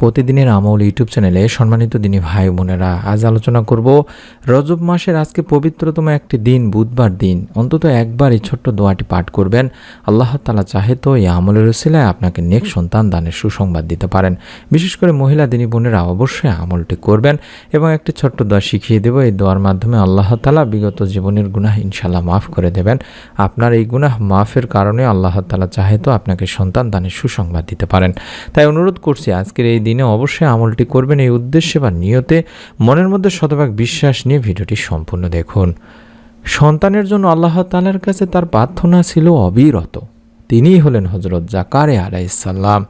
প্রতিদিনের আমল ইউটিউব চ্যানেলে সম্মানিত দিনী ভাই বোনেরা, আজ আলোচনা করব রজব মাসের আজকে পবিত্রতম একটি দিন, বুধবার দিন। অন্তত একবার এই ছোট্ট দোয়াটি পাঠ করবেন। আল্লাহ তালা চাহে তো এই আমলের উসিলায় আপনাকে নেক সন্তান দানের সুসংবাদ দিতে পারেন। বিশেষ করে মহিলা, দিনী বোনেরা অবশ্যই আমলটি করবেন এবং একটি ছোট্ট দোয়া শিখিয়ে দেব। এই দোয়ার মাধ্যমে আল্লাহ তালা বিগত জীবনের গুনাহ ইনশাল্লাহ মাফ করে দেবেন। আপনার এই গুনাহ মাফের কারণে আল্লাহ তালা চাহে তো আপনাকে সন্তান দানের সুসংবাদ দিতে পারেন। তাই অনুরোধ করছি আজকের এই দিনে অবশ্যই আমলটি করবেন এই উদ্দেশ্যে বা নিয়তে। মনের মধ্যে শতভাগ বিশ্বাস নিয়ে ভিডিওটি সম্পূর্ণ দেখুন। সন্তানের জন্য আল্লাহ তালার কাছে তার প্রার্থনা ছিল অবিরত। তিনিই হলেন হজরত জাকারে আলাইসাল্লাম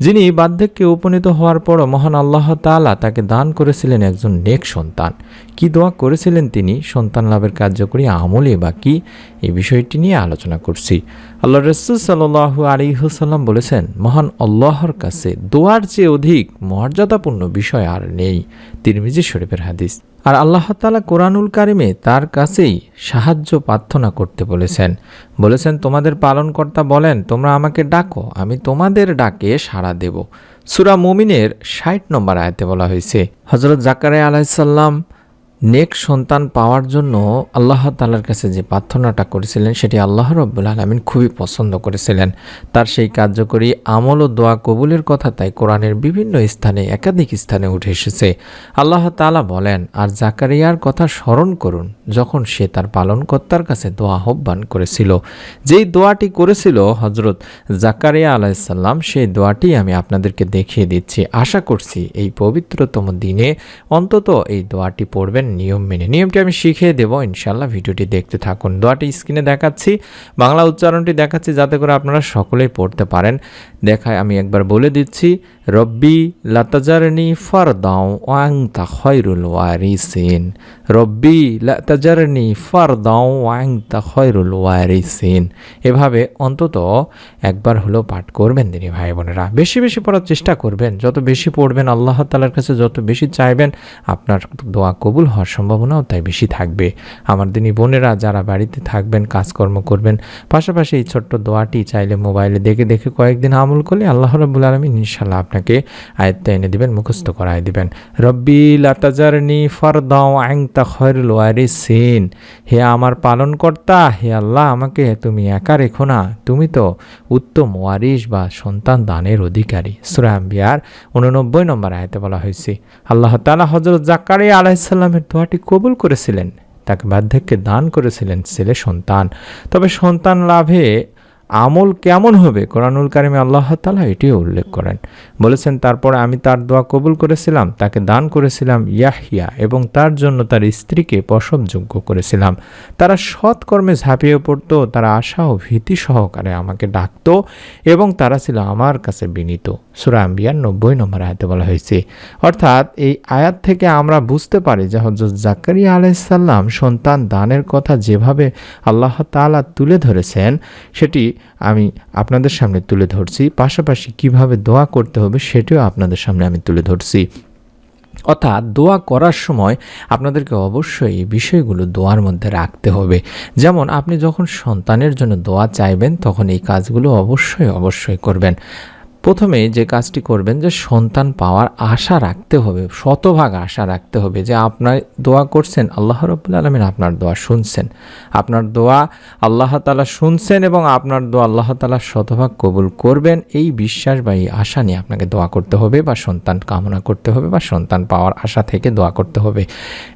যিনি বার্ধক্যে উপনীত হওয়ার পরও মহান আল্লাহ তাআলা তাকে দান করেছিলেন একজন নেক সন্তান। কি দোয়া করেছিলেন তিনি? সন্তান লাভের কার্যকরী আমলে বা কি? এই বিষয়টি নিয়ে আলোচনা করছি। আল্লাহ রসুল সাল্লু আলিহসাল্লাম বলেছেন, মহান আল্লাহর কাছে দোয়ার চেয়ে অধিক মর্যাদাপূর্ণ বিষয় আর নেই। তিরমিজি শরীফের হাদিস। আর আল্লাহ তালা কোরআনুল কারিমে তার কাছেই সাহায্য প্রার্থনা করতে বলেছেন। বলেছেন, তোমাদের পালনকর্তা বলেন, তোমরা আমাকে ডাকো, আমি তোমাদের ডাকে সাড়া দেব। সুরা মুমিনের ষাট নম্বর আয়তে বলা হয়েছে হজরত জাকারে আলাইসাল্লাম নেক সন্তান পাওয়ার জন্য আল্লাহ তালার কাছে যে প্রার্থনাটা করেছিলেন, সেটি আল্লাহ রব্বুল আলমিন খুবই পছন্দ করেছিলেন। তার সেই কার্যকরী আমল ও দোয়া কবুলের কথা তাই কোরআনের বিভিন্ন স্থানে, একাধিক স্থানে উঠে এসেছে। আল্লাহ তালা বলেন, আর জাকারিয়ার কথা স্মরণ করুন, যখন সে তার পালনকর্তার কাছে দোয়া আহ্বান করেছিল। যেই দোয়াটি করেছিল হজরত জাকারিয়া আলাইসাল্লাম সেই দোয়াটি আমি আপনাদেরকে দেখিয়ে দিচ্ছি। আশা করছি এই পবিত্রতম দিনে অন্তত এই দোয়াটি পড়বেন। নিয়ম মেনে। নিয়মটি আমি শিখিয়ে দেবো ইনশাল্লাহ ভিডিওটি দেখতে থাকুন। দোয়াটি স্ক্রিনে দেখাচ্ছি। বাংলা উচ্চারণটি দেখাচ্ছি যাতে করে আপনারা সকলেই পড়তে পারেন। দেখায় আমি একবার বলে দিচ্ছি রব্বি, লাতাজারনি ফারদাও ওয়াং তা খয়রুল ওয়ারিসিন। রব্বি, লাতাজারনি ফারদাও ওয়াং তা খয়রুল ওয়ারিসিন। এভাবে অন্তত একবার হলেও পাঠ করবেন তিনি ভাই বোনেরা। বেশি বেশি পড়ার চেষ্টা করবেন। যত বেশি পড়বেন আল্লাহ তালার কাছে যত বেশি চাইবেন, আপনার দোয়া কবুল হওয়ার সম্ভাবনাও তাই বেশি থাকবে। আমার দিনী বোনেরা যারা বাড়িতে থাকবেন, কাজকর্ম করবেন, পাশাপাশি এই ছোট্ট দোয়াটি চাইলে মোবাইলে দেখে দেখে কয়েকদিন আমল করলে আল্লাহ রব্বুল আলমী ইনশাল্লাহ আপনাকে আয়ত্তে এনে দিবেন, মুখস্থ করায় দিবেন। রব্বি লাতাজারনি ফরদাও আংতা খয়রুল ওয়ারিসিন। হে আমার পালনকর্তা, হে আল্লাহ আমাকে, তুমি একা রেখো না। তুমি তো উত্তম ওয়ারিস বা সন্তান দানের অধিকারী। সুরাম্বিয়ার উননব্বই নম্বর আয়তে বলা হয়েছে, আল্লাহ তালা হজরত জাকারি আলাইসাল্লামের দোয়াটি কবুল করেছিলেন। তাকে বার্ধক্যে দান করেছিলেন ছেলে সন্তান। তবে সন্তান লাভে আমল কেমন হবে? কোরআনুল কারিমে আল্লাহ তালা এটিও উল্লেখ করেন। বলেছেন, তারপর আমি তার দোয়া কবুল করেছিলাম, তাকে দান করেছিলাম ইয়াহিয়া এবং তার জন্য তার স্ত্রীকে প্রসবযোগ্য করেছিলাম। তারা সৎকর্মে ঝাঁপিয়ে পড়ত, তারা আশা ও ভীতি সহকারে আমাকে ডাকতো এবং তারা ছিল আমার কাছে বিনীত। সুরা আম্বিয়ার নব্বই নম্বর আয়াতে বলা হয়েছে। অর্থাৎ এই আয়াত থেকে আমরা বুঝতে পারি যে হজরত জাকারিয়া আলাইসাল্লাম সন্তান দানের কথা যেভাবে আল্লাহ তালা তুলে ধরেছেন, সেটি আমি আপনাদের সামনে তুলে ধরছি। পাশাপাশি কীভাবে দোয়া করতে হবে সেটিও আপনাদের সামনে আমি তুলে ধরছি। অর্থাৎ দোয়া করার সময় আপনাদেরকে অবশ্যই এই বিষয়গুলো দোয়ার মধ্যে রাখতে হবে। যেমন আপনি যখন সন্তানের জন্য দোয়া চাইবেন, তখন এই কাজগুলো অবশ্যই অবশ্যই করবেন। প্রথমে যে কাজটি করবেন যে সন্তান পাওয়ার আশা রাখতে হবে, শতভাগ আশা রাখতে হবে যে আপনার দোয়া করছেন, আল্লাহ রবুল আলমিন আপনার দোয়া শুনছেন। আপনার দোয়া আল্লাহ তালা শুনছেন এবং আপনার দোয়া আল্লাহ তালা শতভাগ কবুল করবেন। এই বিশ্বাস বা এই আশা নিয়ে আপনাকে দোয়া করতে হবে বা সন্তান কামনা করতে হবে বা সন্তান পাওয়ার আশা থেকে দোয়া করতে হবে।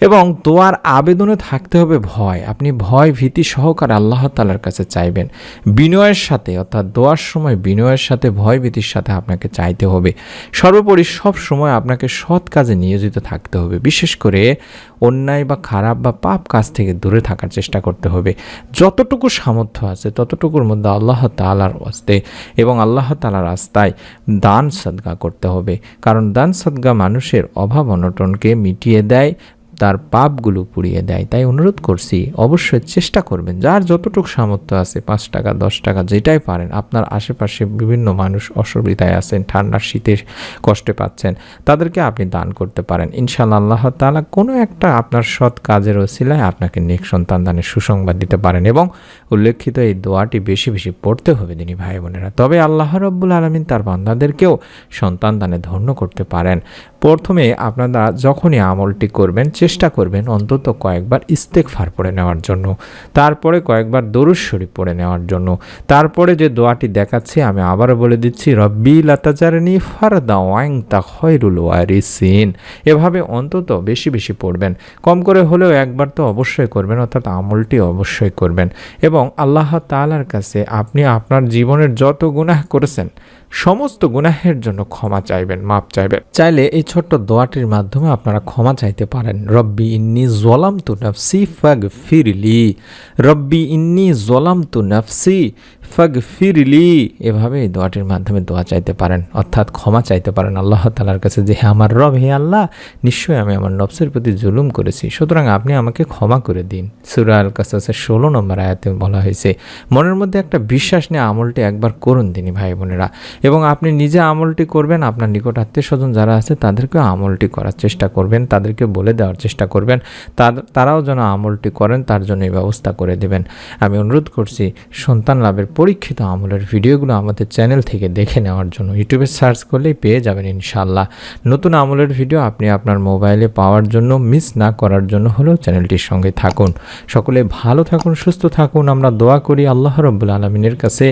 এবং দোয়ার আবেদনে থাকতে হবে ভয়। আপনি ভয় ভীতি সহকারে আল্লাহ তালার কাছে চাইবেন। বিনয়ের সাথে অর্থাৎ দোয়ার সময় বিনয়ের সাথে, ভয় ভীতির সাথে আপনাকে চাইতে হবে। সর্বোপরি সব সময় আপনাকে সৎ কাজে নিয়োজিত থাকতে হবে। বিশেষ করে অন্যায় বা খারাপ বা পাপ কাজ থেকে দূরে থাকার চেষ্টা করতে হবে। যতটুকু সামর্থ্য আছে, ততটুকুর মধ্যে আল্লাহ তালার ওয়াস্তে এবং আল্লাহ তালার রাস্তায় দান সদগা করতে হবে। কারণ দান সদগা মানুষের অভাব অনটনকে মিটিয়ে দেয় তার পাপগুলো পুড়িয়ে দেয়। তাই অনুরোধ করছি, অবশ্যই চেষ্টা করবেন। যার যতটুকু সামর্থ্য আছে, পাঁচ টাকা, দশ টাকা, যেটাই পারেন, আপনার আশেপাশে বিভিন্ন মানুষ অসুবিধায় আছেন, ঠান্ডার শীতে কষ্টে পাচ্ছেন, তাদেরকে আপনি দান করতে পারেন। ইনশাআল্লাহ আল্লাহ তাআলা কোনো একটা আপনার সৎ কাজের ওসিলায় আপনাকে নেক সন্তান দানের সুসংবাদ দিতে পারেন এবং উল্লেখিত এই দোয়াটি বেশি বেশি পড়তে হবে তিনি ভাই বোনেরা। তবে আল্লাহ রব্বুল আলমিন তার বান্দাদেরকেও সন্তান দানে ধন্য করতে পারেন। প্রথমে আপনারা যখনই আমলটি করবেন, চেষ্টা করবেন অন্তত কয়েকবার ইস্তেকফার পড়ে নেওয়ার জন্য, তারপরে কয়েকবার দরুদ শরীফ পড়ে নেওয়ার জন্য। তারপরে যে দোয়াটি দেখাচ্ছে, আমি আবারও বলে দিচ্ছি, রব্বি লাতাজারনি ফারদা ওয়াং তা খয়রুল ওয়ারিসিন। এভাবে অন্তত বেশি বেশি পড়বেন। কম করে হলেও একবার তো অবশ্যই করবেন, অর্থাৎ আমলটি অবশ্যই করবেন। এবং আল্লাহ তালার কাছে আপনি আপনার জীবনের যত গুনাহ করেছেন সমস্ত গুনাহের জন্য ক্ষমা চাইবেন মাপ চাইবেন। চাইলে এই ছোট্ট দোয়াটির মাধ্যমে আপনারা ক্ষমা চাইতে পারেন। রব্বি ইন্নি জলাম তু নাফসি ফাগ ফিরলি রব্বি ইন্নি জলাম তু নাফসি ফাগ ফিরলি এভাবে দোয়াটির মাধ্যমে দোয়া চাইতে পারেন, অর্থাৎ ক্ষমা চাইতে পারেন আল্লাহ তালার কাছে যে হ্যাঁ আমার রব, হে আল্লাহ, নিশ্চয়ই আমি আমার নবসের প্রতি জুলুম করেছি, সুতরাং আপনি আমাকে ক্ষমা করে দিন। সুরা আল কাসাসের ষোলো নম্বর আয়াতে বলা হয়েছে, মনের মধ্যে একটা বিশ্বাস নিয়ে আমলটি একবার করুন তিনি, ভাই বোনেরা, এবং আপনি নিজে আমলটি করবেন, আপনার নিকট আত্মীয় স্বজন যারা আছে, তাদেরকেও আমলটি করার চেষ্টা করবেন, তাদেরকে বলে দেওয়ার চেষ্টা করবেন তার- তারাও যেন আমলটি করেন, তার জন্য এই ব্যবস্থা করে দেবেন। আমি অনুরোধ করছি, সন্তান লাভের পরীক্ষিত আমলের ভিডিওগুলো আমাদের চ্যানেল থেকে দেখে নেওয়ার জন্য ইউটিউবে সার্চ করলেই পেয়ে যাবেন ইনশাল্লাহ নতুন আমলের ভিডিও আপনি আপনার মোবাইলে পাওয়ার জন্য মিস না করার জন্য হলেও চ্যানেলটির সঙ্গে থাকুন। সকলে ভালো থাকুন, সুস্থ থাকুন। আমরা দোয়া করি আল্লাহ রব্বুল আলমিনের কাছে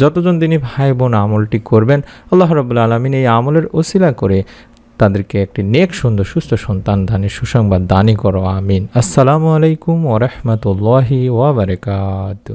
যতজন দিনই ভাই বোন আমলটি করবেন, আল্লাহ রব্বুল আলমিন এই আমলের ওসিলা করে তাদেরকে একটি নেক, সুন্দর, সুস্থ সন্তান দানের সুসংবাদ দানই করো, আমিন। আসসালামু আলাইকুম ওরহমতুল্লাহি ওয়াবারকাত